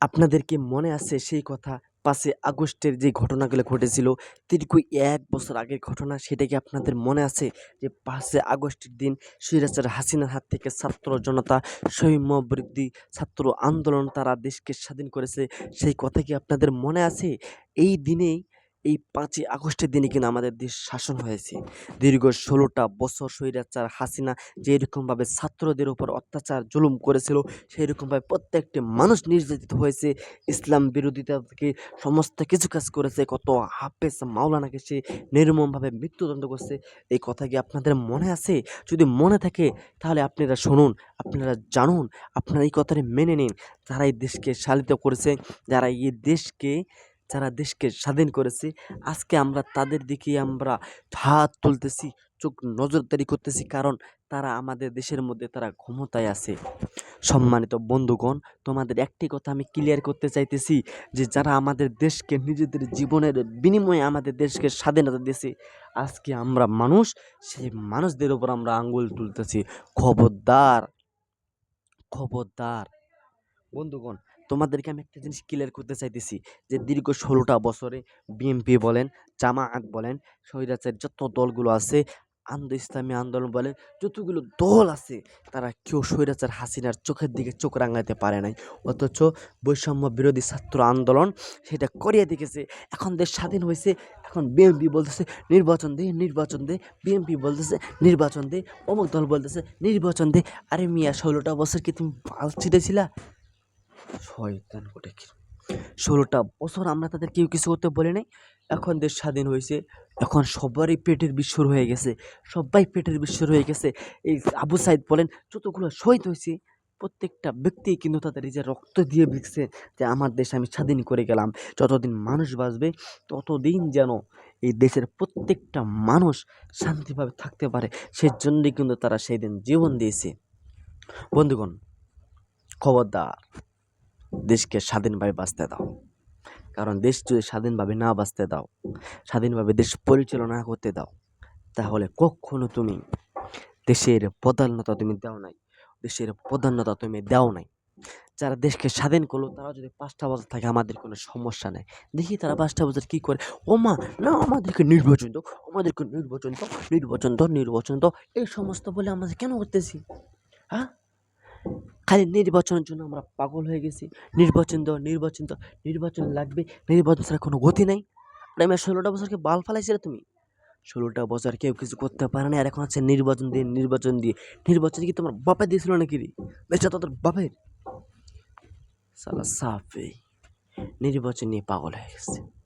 আপনাদের কি মনে আছে সেই কথা? পাঁচই আগস্টের যে ঘটনাগুলো ঘটেছিল দীর্ঘ এক বছর আগের ঘটনা, সেটা কি আপনাদের মনে আছে? যে পাঁচই আগস্টের দিন সিরাজার হাসিনার হাত থেকে ছাত্র জনতা সৈম্য বৃদ্ধি ছাত্র আন্দোলন তারা দেশকে স্বাধীন করেছে, সেই কথা কি আপনাদের মনে আছে? এই দিনেই এই পাঁচই আগস্টের দিনে কিন্তু আমাদের দেশ শাসন হয়েছে। দীর্ঘ ষোলোটা বছর স্বৈরাচার হাসিনা যেরকমভাবে ছাত্রদের উপর অত্যাচার, জুলুম করেছিল সেই রকমভাবে প্রত্যেকটি মানুষ নির্যাতিত হয়েছে। ইসলাম বিরোধিতা থেকে সমস্ত কিছু কাজ করেছে, কত হাফেজ মাওলানাকে সে নির্মমভাবে মৃত্যুদণ্ড করছে। এই কথা কি আপনাদের মনে আছে? যদি মনে থাকে, তাহলে আপনারা শুনুন, আপনারা জানুন, আপনারা এই কথাটি মেনে নিন। যারা এই দেশকে শালিত করেছে, যারা এই দেশকে যারা দেশকে স্বাধীন করেছে, আজকে আমরা তাদের দিকে আমরা হাত তুলতেছি, চোখ নজরদারি করতেছি কারণ তারা আমাদের দেশের মধ্যে তারা ক্ষমতায় আছে। সম্মানিত বন্ধুগণ, তোমাদের একটি কথা আমি ক্লিয়ার করতে চাইতেছি যে যারা আমাদের দেশকে, নিজেদের জীবনের বিনিময়ে আমাদের দেশকে স্বাধীনতা দিয়েছে, আজকে আমরা মানুষ, সেই মানুষদের উপর আমরা আঙ্গুল তুলতেছি। খবরদার খবরদার। বন্ধুগণ, তোমাদেরকে আমি একটা জিনিস ক্লিয়ার করতে চাইতেছি যে দীর্ঘ ষোলোটা বছরে বিএনপি বলেন, জামায়াত বলেন, স্বৈরাচার যত দলগুলো আছে, আন্দো ইসলামী আন্দোলন বলেন, যতগুলো দল আছে, তারা কেউ স্বৈরাচার হাসিনার চোখের দিকে চোখ রাঙাতে পারে নাই। অথচ বৈষম্য বিরোধী ছাত্র আন্দোলন সেটা করিয়ে দেখেছে, এখন দেশ স্বাধীন হয়েছে, এখন বিএনপি বলতেছে, নির্বাচন দে নির্বাচন দে বিএনপি বলতেছে, নির্বাচন দে, অমুক দল বলতেছে, নির্বাচন দে। আরে মিয়া, ষোলোটা বছর কি তুমি পাল ছিটেছিলা? শয়তান কোটে কি ষোলোটা বছর আমরা তাদের কেউ কিছু করতে বলি নাই। এখন দেশ স্বাধীন হয়েছে। এখন সবারই পেটের বিশ্বর হয়ে গেছে। সবাই পেটের বিশ্বর হয়ে গেছে। এই আবু সাইদ বলেন, যতগুলো শহীদ হয়েছে, প্রত্যেকটা ব্যক্তি কিন্তু তাদের নিজের রক্ত দিয়ে লিখছে যে আমার দেশ আমি স্বাধীন করে গেলাম। যতদিন মানুষ বাঁচবে, ততদিন যেন এই দেশের প্রত্যেকটা মানুষ শান্তিভাবে থাকতে পারে। সেজন্যই কিন্তু তারা সেই দিন জীবন দিয়েছে। বন্ধুগণ, খবরদার দেশকে স্বাধীনভাবে বাঁচতে দাও। কারণ দেশ যদি স্বাধীনভাবে না বাঁচতে দাও, স্বাধীনভাবে দেশ পরিচালনা করতে দাও, তাহলে কখনো তুমি দেশের প্রধানতা তুমি দাও নাই, দেশের প্রধানতা তুমি দাও নাই। যারা দেশকে স্বাধীন করল তারা যদি পাঁচটা বছর থাকে, আমাদের কোনো সমস্যা নেই। দেখি তারা পাঁচটা বছর কী করে। ও মা না, আমাদেরকে নির্বাচন দাও, আমাদেরকে নির্বাচন দাও নির্বাচন দাও নির্বাচন দাও, এই সমস্ত বলে আমাদের কেন করতেছি? হ্যাঁ? খালি নির্বাচনের জন্য আমরা পাগল হয়ে গেছি। নির্বাচন দাও নির্বাচন দাও নির্বাচন লাগবে। নির্বাচন ছাড়া কোনো গতি নাই। আর আমি ষোলোটা বছরকে বাল ফালাইছিলে তুমি। ষোলোটা বছর কেউ কিছু করতে পারে না। আর এখন আছে নির্বাচন দিয়ে নির্বাচন দিয়ে। নির্বাচন কি তোমার বাপে দিয়েছিল নাকি রে? দেশটা তোদের বাপের। সালা সাফে। নির্বাচন নিয়ে পাগল হয়ে গেছে।